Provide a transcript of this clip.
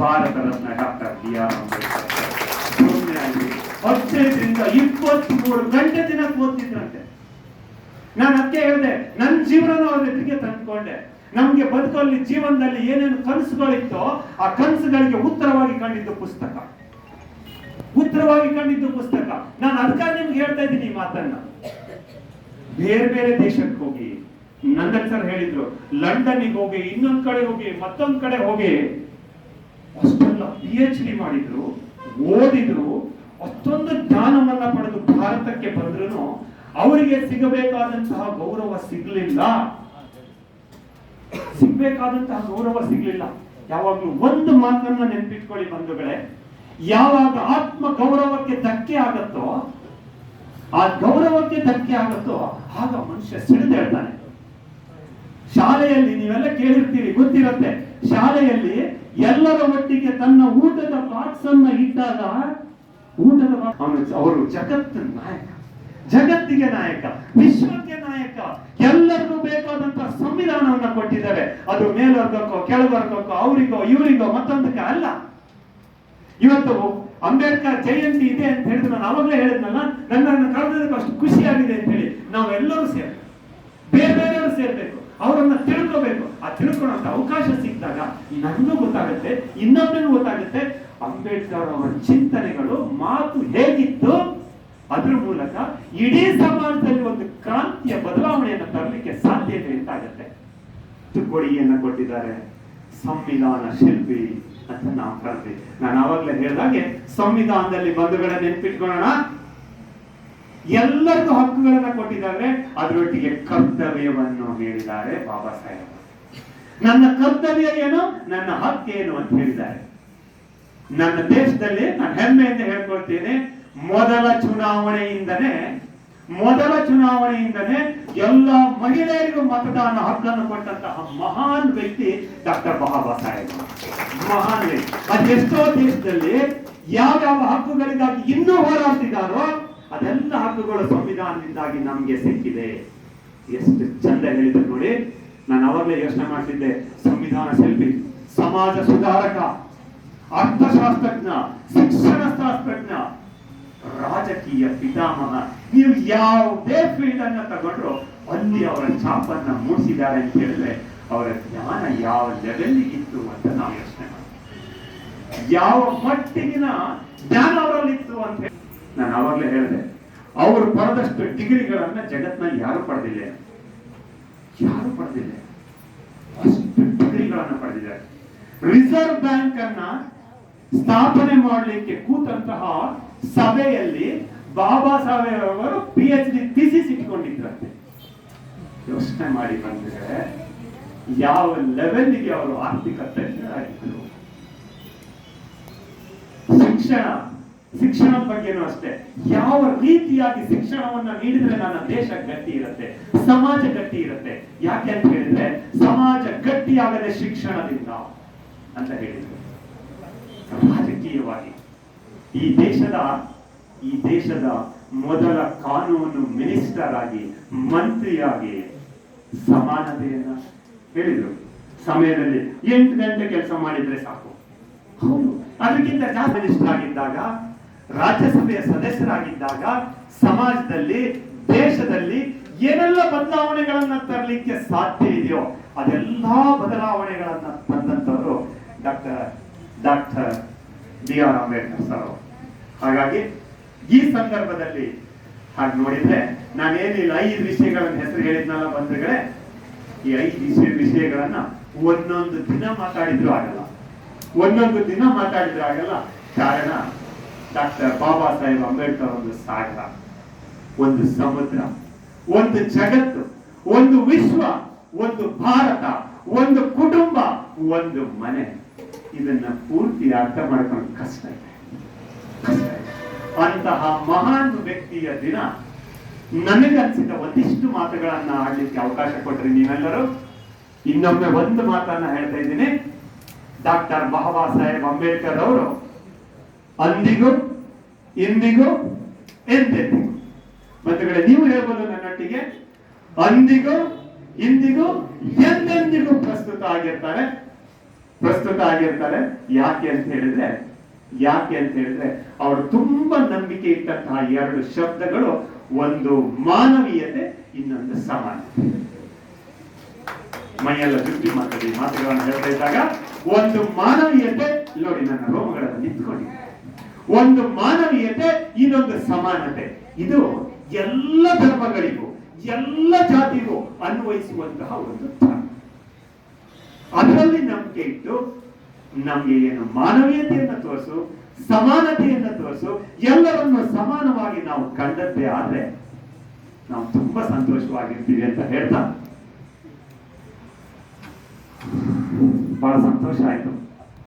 Bharat Ratna doctor B R Ambedkar ಹದಿನೈದರಿಂದ ಅಲ್ಲಿ ಹದಿನೈದರಿಂದ ಗಂಟೆ ದಿನ ಓದ್ತಿದ್ರಂತೆ. ನಾನು ಅದಕ್ಕೆ ಹೇಳಿದೆ ನನ್ನ ಜೀವನ ಅವ್ರ ತಂದ್ಕೊಂಡೆ. ನಮ್ಗೆ ಬದುಕಲ್ಲಿ, ಜೀವನದಲ್ಲಿ ಏನೇನು ಕನಸುಗಳಿತ್ತೋ ಆ ಕನಸುಗಳಿಗೆ ಉತ್ತರವಾಗಿ ಕಂಡಿದ್ದು ಪುಸ್ತಕ. ಉತ್ತರವಾಗಿ ಕಂಡಿದ್ದು ಪುಸ್ತಕ. ನಾನು ಅದಕ್ಕಾಗಿ ನಿಮ್ಗೆ ಹೇಳ್ತಾ ಇದ್ದೀನಿ ಈ ಮಾತನ್ನ. ಬೇರೆ ಬೇರೆ ದೇಶಕ್ಕೆ ಹೋಗಿ, ನಂದನ್ ಸರ್ ಹೇಳಿದ್ರು ಲಂಡನ್ಗೆ ಹೋಗಿ, ಇನ್ನೊಂದ್ ಕಡೆ ಹೋಗಿ, ಮತ್ತೊಂದ್ ಕಡೆ ಹೋಗಿ ಅಷ್ಟೆಲ್ಲ ಪಿ ಎಚ್ ಡಿ ಮಾಡಿದ್ರು, ಓದಿದ್ರು, ಅಷ್ಟೊಂದು ಜ್ಞಾನವನ್ನ ಪಡೆದು ಭಾರತಕ್ಕೆ ಬಂದ್ರು ಅವರಿಗೆ ಸಿಗಬೇಕಾದಂತಹ ಗೌರವ ಸಿಗ್ಲಿಲ್ಲ. ಸಿಗ್ಬೇಕಾದಂತಹ ಗೌರವ ಸಿಗ್ಲಿಲ್ಲ. ಯಾವಾಗ್ಲೂ ಒಂದು ಮಾತನ್ನ ನೆನ್ಪಿಟ್ಕೊಳ್ಳಿ ಬಂಧುಗಳೇ. ಯಾವಾಗ ಆತ್ಮ ಗೌರವಕ್ಕೆ ಧಕ್ಕೆ ಆಗತ್ತೋ, ಆ ಗೌರವಕ್ಕೆ ಧಕ್ಕೆ ಆಗತ್ತೋ, ಆಗ ಮನುಷ್ಯ ಸಿಡಿದೇಳ್ತಾನೆ ಶಾಲೆಯಲ್ಲಿ ನೀವೆಲ್ಲ ಕೇಳಿರ್ತೀರಿ, ಗೊತ್ತಿರತ್ತೆ. ಶಾಲೆಯಲ್ಲಿ ಎಲ್ಲರ ಒಟ್ಟಿಗೆ ತನ್ನ ಊಟದ ಬಾಕ್ಸ್ ಅನ್ನ ಇಟ್ಟಾಗ ಊಟದ ಅವರು ಜಗತ್ತಿನ ನಾಯಕ, ಜಗತ್ತಿಗೆ ನಾಯಕ, ವಿಶ್ವಕ್ಕೆ ನಾಯಕ, ಎಲ್ಲರಿಗೂ ಬೇಕಾದಂತಹ ಸಂವಿಧಾನವನ್ನ ಕೊಟ್ಟಿದ್ದಾರೆ. ಅದು ಮೇಲ್ವರ್ಗಕ್ಕೋ, ಕೆಳವರ್ಗಕ್ಕೋ, ಅವರಿಗೋ, ಇವರಿಗೋ ಮತ್ತೊಂದಕ್ಕೆ ಅಲ್ಲ. ಇವತ್ತು ಅಂಬೇಡ್ಕರ್ ಜಯಂತಿ ಇದೆ ಅಂತ ಹೇಳಿದ್ರೆ ನಾನು ಅವಾಗಲೇ ಹೇಳಿದ್ನಲ್ಲ, ನನ್ನನ್ನು ಕರೆದಕ್ಕೆ ಅಷ್ಟು ಖುಷಿಯಾಗಿದೆ ಅಂತ ಹೇಳಿ ನಾವೆಲ್ಲರೂ ಸೇರ್ಬೇಕು. ಬೇರೆ ಬೇರೆಯವರು ಸೇರ್ಬೇಕು. ಅವರನ್ನ ತಿಳ್ಕೊಳ್ಳೋಂತ ಅವಕಾಶ ಸಿಕ್ಕಿದಾಗ ನನಗೂ ಗೊತ್ತಾಗುತ್ತೆ, ಇನ್ನೊಬ್ಬನಿಗೂ ಗೊತ್ತಾಗುತ್ತೆ. ಅಂಬೇಡ್ಕರ್ ಅವರ ಚಿಂತನೆಗಳು, ಮಾತು ಹೇಗಿತ್ತು ಅದ್ರ ಮೂಲಕ ಇಡೀ ಸಮಾಜದಲ್ಲಿ ಒಂದು ಕ್ರಾಂತಿಯ ಬದಲಾವಣೆಯನ್ನು ತರಲಿಕ್ಕೆ ಸಾಧ್ಯತೆ ಅಂತ ಆಗುತ್ತೆ. ಕೊಡುಗೆಯನ್ನ ಕೊಟ್ಟಿದ್ದಾರೆ. ಸಂವಿಧಾನ ಶಿಲ್ಪಿ ಅಂತ ನಾವು ಕರೆದ್ವಿ ನಾನು ಆವಾಗಲೇ ಹೇಳಿದಾಗೆ, ಸಂವಿಧಾನದಲ್ಲಿ ಬಂಧುಗಳ ನೆನಪಿಟ್ಕೊಳ್ಳೋಣ. ಎಲ್ಲರಿಗೂ ಹಕ್ಕುಗಳನ್ನ ಕೊಟ್ಟಿದ್ದಾರೆ. ಅದರೊಟ್ಟಿಗೆ ಕರ್ತವ್ಯವನ್ನು ಹೇಳಿದ್ದಾರೆ ಬಾಬಾ ಸಾಹೇಬ್. ನನ್ನ ಕರ್ತವ್ಯ ಏನು? ನನ್ನ ಹಕ್ಕು ಏನು ಅಂತ ಹೇಳಿದ್ದಾರೆ. ನನ್ನ ದೇಶದಲ್ಲಿ ನಾನು ಹೆಮ್ಮೆಯಿಂದ ಹೇಳ್ಕೊಳ್ತೇನೆ, ಮೊದಲ ಚುನಾವಣೆಯಿಂದನೇ ಮೊದಲ ಚುನಾವಣೆಯಿಂದನೇ ಎಲ್ಲ ಮಹಿಳೆಯರಿಗೂ ಮತದಾನ ಹಕ್ಕನ್ನು ಕೊಟ್ಟಂತಹ ಮಹಾನ್ ವ್ಯಕ್ತಿ ಡಾಕ್ಟರ್ ಬಾಬಾ ಸಾಹೇಬ್. ಮಹಾನ್ ವ್ಯಕ್ತಿ. ಅದೆಷ್ಟೋ ದೇಶದಲ್ಲಿ ಯಾವ್ಯಾವ ಹಕ್ಕುಗಳಿಗಾಗಿ ಇನ್ನೂ ಹೋರಾಡ್ತಿದ್ದಾರೋ, ಅದೆಲ್ಲ ಹಕ್ಕುಗಳು ಸಂವಿಧಾನದಿಂದಾಗಿ ನಮ್ಗೆ ಸಿಕ್ಕಿದೆ. ಎಷ್ಟು ಚಂದ ಹೇಳಿದ್ರು ನೋಡಿ. ನಾನು ಅವಾಗಲೇ ಯೋಚನೆ ಮಾಡ್ತಿದ್ದೆ, ಸಂವಿಧಾನ ಶಿಲ್ಪಿ, ಸಮಾಜ ಸುಧಾರಕ, ಅರ್ಥಶಾಸ್ತ್ರಜ್ಞ, ಶಿಕ್ಷಣ ಶಾಸ್ತ್ರಜ್ಞ, ರಾಜಕೀಯ ಪಿತಾಮಹ, ನೀವು ಯಾವುದೇ ಫೀಲ್ಡ್ ಅನ್ನ ತಗೊಂಡ್ರು ಅಲ್ಲಿ ಅವರ ಛಾಪನ್ನ ಮೂಡಿಸಿದ್ದಾರೆ ಅಂತ ಹೇಳಿದ್ರೆ ಅವರ ಜ್ಞಾನ ಯಾವ ಇತ್ತು ಅಂತ ನಾವು ಯೋಚನೆ ಮಾಡ್ತೀವಿ. ಯಾವ ಮಟ್ಟಿಗಿನ ಜ್ಞಾನ ಅವರಲ್ಲಿತ್ತು ಅಂತ ಹೇಳಿ ನಾನು ಅವಾಗಲೇ ಹೇಳಿದೆ, ಅವರು ಪಡೆದಷ್ಟು ಡಿಗ್ರಿಗಳನ್ನ ಜಗತ್ನಲ್ಲಿ ಯಾರು ಪಡೆದಿಲ್ಲ. ಯಾರು ಪಡೆದಿಲ್ಲ ಅಷ್ಟು ಪಡೆದಿದ್ದಾರೆ ರಿಸರ್ವ್ ಬ್ಯಾಂಕ್ ಅನ್ನ ಸ್ಥಾಪನೆ ಮಾಡಲಿಕ್ಕೆ ಕೂತಂತಹ ಸಭೆಯಲ್ಲಿ ಬಾಬಾ ಸಾಹೇಬ್ ಅವರು ಪಿ ಎಚ್ ಡಿ ಥೀಸಿಸ್ ಇಟ್ಕೊಂಡಿದ್ರಂತೆ. ಯೋಚನೆ ಮಾಡಿ ಬಂದ್ರೆ ಯಾವ ಲೆವೆಲ್ಗೆ ಅವರು ಆರ್ಥಿಕ ತಜ್ಞರಾಗಿದ್ದರು ಶಿಕ್ಷಣ. ಶಿಕ್ಷಣದ ಬಗ್ಗೆನೂ ಅಷ್ಟೇ. ಯಾವ ರೀತಿಯಾಗಿ ಶಿಕ್ಷಣವನ್ನ ನೀಡಿದ್ರೆ ನನ್ನ ದೇಶ ಗಟ್ಟಿ ಇರುತ್ತೆ? ಸಮಾಜ ಗಟ್ಟಿ ಇರುತ್ತೆ? ಯಾಕೆ ಅಂತ ಹೇಳಿದ್ರೆ, ಸಮಾಜ ಗಟ್ಟಿಯಾಗದೆ ಶಿಕ್ಷಣದಿಂದ ಅಂತ ಹೇಳಿದ್ರು. ರಾಜಕೀಯವಾಗಿ. ಈ ದೇಶದ ಈ ದೇಶದ ಮೊದಲ ಕಾನೂನು ಮಿನಿಸ್ಟರ್ ಆಗಿ, ಮಂತ್ರಿಯಾಗಿ ಸಮಾನತೆಯನ್ನ ಹೇಳಿದ್ರು. ಸಮಯದಲ್ಲಿ ಎಂಟು ಗಂಟೆ ಕೆಲಸ ಮಾಡಿದ್ರೆ ಸಾಕು. ಅದಕ್ಕಿಂತ ಜಾಸ್ತಿ ಮಿನಿಸ್ಟರ್ ಆಗಿದ್ದಾಗ ರಾಜ್ಯಸಭೆಯ ಸದಸ್ಯರಾಗಿದ್ದಾಗ ಸಮಾಜದಲ್ಲಿ, ದೇಶದಲ್ಲಿ ಏನೆಲ್ಲ ಬದಲಾವಣೆಗಳನ್ನ ತರಲಿಕ್ಕೆ ಸಾಧ್ಯ ಇದೆಯೋ ಅದೆಲ್ಲಾ ಬದಲಾವಣೆಗಳನ್ನ ತಂದಂತವರು doctor doctor B R Ambedkar sir ಹಾಗಾಗಿ ಈ ಸಂದರ್ಭದಲ್ಲಿ ಹಾಗೆ ನೋಡಿದ್ರೆ ನಾನೇನಿಲ್ಲ, ಐದು ವಿಷಯಗಳನ್ನ ಹೆಸರು ಹೇಳಿದ್ನಲ್ಲ ಬಂಧುಗಳೇ, ಈ ಐದು ವಿಷಯ, ವಿಷಯಗಳನ್ನ ಒಂದೊಂದು ದಿನ ಮಾತಾಡಿದ್ರು ಆಗಲ್ಲ. ಒಂದೊಂದು ದಿನ ಮಾತಾಡಿದ್ರು ಆಗಲ್ಲ. ಕಾರಣ ಡಾಕ್ಟರ್ ಬಾಬಾ ಸಾಹೇಬ್ ಅಂಬೇಡ್ಕರ್ ಒಂದು ಸಾಗರ ಒಂದು ಸಮುದ್ರ, ಒಂದು ಜಗತ್ತು, ಒಂದು ವಿಶ್ವ, ಒಂದು ಭಾರತ, ಒಂದು ಕುಟುಂಬ, ಒಂದು ಮನೆ. ಇದನ್ನ ಪೂರ್ತಿ ಅರ್ಥ ಮಾಡ್ಕೊಂಡು ಕಷ್ಟ ಇದೆ. ಅಂತಹ ಮಹಾನ್ ವ್ಯಕ್ತಿಯ ದಿನ ನನಗನ್ಸಿದ ಒಂದಿಷ್ಟು ಮಾತುಗಳನ್ನ ಆಡ್ಲಿಕ್ಕೆ ಅವಕಾಶ ಕೊಟ್ರಿ ನೀವೆಲ್ಲರೂ. ಇನ್ನೊಮ್ಮೆ ಒಂದು ಮಾತನ್ನ ಹೇಳ್ತಾ ಇದ್ದೀನಿ. ಡಾಕ್ಟರ್ ಬಾಬಾ ಸಾಹೇಬ್ ಅಂಬೇಡ್ಕರ್ ಅವರು ಅಂದಿಗೂ, ಇಂದಿಗೂ, ಎಂದೆಂದಿಗೂ. ಮತ್ತುಗಳೇ ನೀವು ಹೇಳ್ಬೋದು ನನ್ನೊಟ್ಟಿಗೆ, ಅಂದಿಗೂ, ಇಂದಿಗೂ, ಎಂದೆಂದಿಗೂ ಪ್ರಸ್ತುತ ಆಗಿರ್ತಾರೆ. ಪ್ರಸ್ತುತ ಆಗಿರ್ತಾರೆ. ಯಾಕೆ ಅಂತ ಹೇಳಿದ್ರೆ, ಯಾಕೆ ಅಂತ ಹೇಳಿದ್ರೆ, ಅವರು ತುಂಬಾ ನಂಬಿಕೆ ಇಟ್ಟಂತಹ ಎರಡು ಶಬ್ದಗಳು, ಒಂದು ಮಾನವೀಯತೆ, ಇನ್ನೊಂದು ಸಮಾನತೆ. ಮೈಯೆಲ್ಲ ದೃಷ್ಟಿ ಮಾತಾಡಿ, ಮಾತುಗಳನ್ನು ಹೇಳ್ತಾ ಇದ್ದಾಗ, ಒಂದು ಮಾನವೀಯತೆ, ನೋಡಿ, ನನ್ನ ರೋಮಗಳನ್ನು ನಿಂತ್ಕೊಂಡಿದೆ. ಒಂದು ಮಾನವೀಯತೆ, ಇನ್ನೊಂದು ಸಮಾನತೆ. ಇದು ಎಲ್ಲ ಧರ್ಮಗಳಿಗೂ, ಎಲ್ಲ ಜಾತಿಗೂ ಅನ್ವಯಿಸುವಂತಹ ಒಂದು ಧರ್ಮ. ಅದರಲ್ಲಿ ನಂಬಿಕೆ ಇಟ್ಟು ನಮಗೆ ಏನು ಮಾನವೀಯತೆಯನ್ನ ತೋರಿಸು, ಸಮಾನತೆಯನ್ನ ತೋರಿಸು, ಎಲ್ಲರನ್ನು ಸಮಾನವಾಗಿ ನಾವು ಕಂಡದ್ದೇ ಆದ್ರೆ ನಾವು ತುಂಬಾ ಸಂತೋಷವಾಗಿರ್ತೀವಿ ಅಂತ ಹೇಳ್ತಾ. ಬಹಳ ಸಂತೋಷ ಆಯ್ತು.